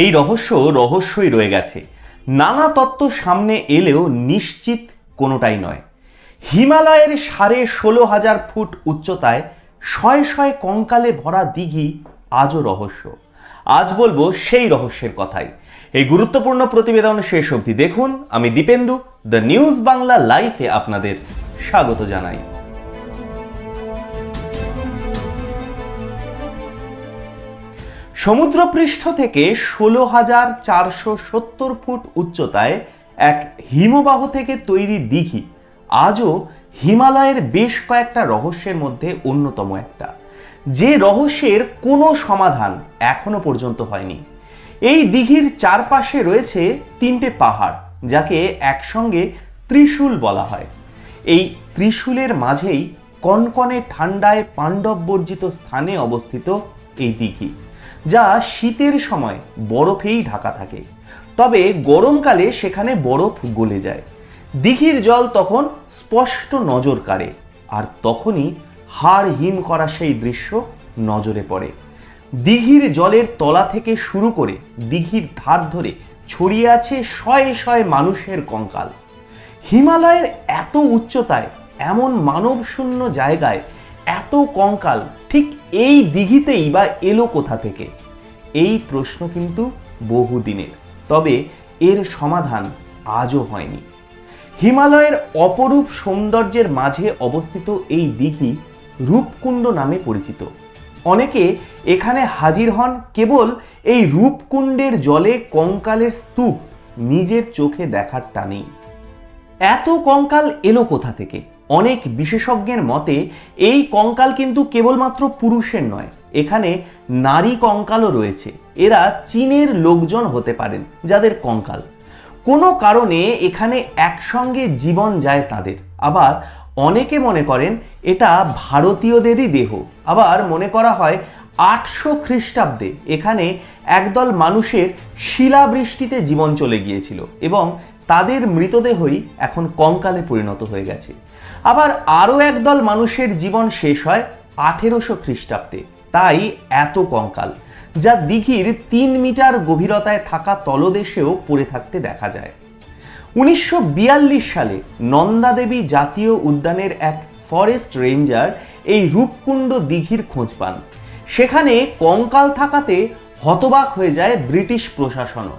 এই রহস্য রহস্যই রয়ে গেছে। নানা তত্ত্ব সামনে এলেও নিশ্চিত কোনোটাই নয়। হিমালয়ের সাড়ে ষোলো হাজার ফুট উচ্চতায় শয়ে শয়ে কঙ্কালে ভরা দিঘি আজও রহস্য। আজ বলব সেই রহস্যের কথাই। এই গুরুত্বপূর্ণ প্রতিবেদন শেষ অবধি দেখুন। আমি দীপেন্দু, দ্য নিউজ বাংলা লাইফে আপনাদের স্বাগত জানাই। সমুদ্রপৃষ্ঠ থেকে ষোলো হাজার চারশো সত্তর ফুট উচ্চতায় এক হিমবাহ থেকে তৈরি দিঘি। আজও হিমালয়ের বেশ কয়েকটা রহস্যের মধ্যে অন্যতম একটা। যে রহস্যের কোনো সমাধান এখনও পর্যন্ত হয়নি। এই দিঘির চারপাশে রয়েছে তিনটে পাহাড়, যাকে একসঙ্গে ত্রিশূল বলা হয়। এই ত্রিশূলের মাঝেই কনকনে ঠান্ডায় পাণ্ডব বর্জিত স্থানে অবস্থিত এই দিঘি। যা শীতের সময় বরফেই ঢাকা থাকে। তবে গরমকালে সেখানে বরফ গলে যায়। দিঘির জল তখন স্পষ্ট নজর কাড়ে, আর তখনই হাড় হিম করা সেই দৃশ্য নজরে পড়ে। দিঘির জলের তলা থেকে শুরু করে দিঘির ধার ধরে ছড়িয়ে আছে শয়ে শয়ে মানুষের কঙ্কাল। হিমালয়ের এত উচ্চতায় এমন মানবশূন্য জায়গায় এত কঙ্কাল, ঠিক এই দিঘিতেই বা এলো কোথা থেকে? এই প্রশ্ন কিন্তু বহুদিনের, তবে এর সমাধান আজও হয়নি। হিমালয়ের অপরূপ সৌন্দর্যের মাঝে অবস্থিত এই দিঘি রূপকুণ্ড নামে পরিচিত। অনেকে এখানে হাজির হন কেবল এই রূপকুণ্ডের জলে কঙ্কালের স্তূপ নিজের চোখে দেখার টানেই। এত কঙ্কাল এলো কোথা থেকে? অনেক বিশেষজ্ঞের মতে, এই কঙ্কাল কিন্তু কেবলমাত্র পুরুষের নয়, এখানে নারী কঙ্কালও রয়েছে। এরা চীনের লোকজন হতে পারেন যাদের কঙ্কাল। কোনো কারণে এখানে একসঙ্গে জীবন যায় তাদের। আবার অনেকে মনে করেন এটা ভারতীয়দেরই দেহ। আবার মনে করা হয় আটশো খ্রিস্টাব্দে এখানে একদল মানুষের শিলাবৃষ্টিতে জীবন চলে গিয়েছিল এবং তাদের মৃতদেহই এখন কঙ্কালে পরিণত হয়ে গেছে। আবার আরও একদল মানুষের জীবন শেষ হয় আঠেরোশো খ্রিস্টাব্দে। তাই এত কঙ্কাল, যা দিঘির তিন মিটার গভীরতায় থাকা তলদেশেও পড়ে থাকতে দেখা যায়। উনিশশো বিয়াল্লিশ সালে নন্দাদেবী জাতীয় উদ্যানের এক ফরেস্ট রেঞ্জার এই রূপকুণ্ড দিঘির খোঁজ পান। সেখানে কঙ্কাল থাকাতে হতবাক হয়ে যায় ব্রিটিশ প্রশাসনও।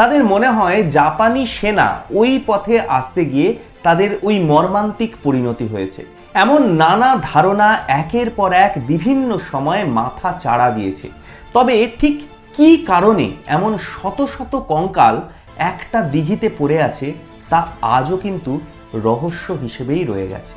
তাদের মনে হয় জাপানি সেনা ওই পথে আসতে গিয়ে তাদের ওই মর্মান্তিক পরিণতি হয়েছে। এমন নানা ধারণা একের পর এক বিভিন্ন সময়ে মাথা চাড়া দিয়েছে। তবে ঠিক কি কারণে এমন শত শত কঙ্কাল একটা দিঘিতে পড়ে আছে তা আজও কিন্তু রহস্য হিসেবেই রয়ে গেছে।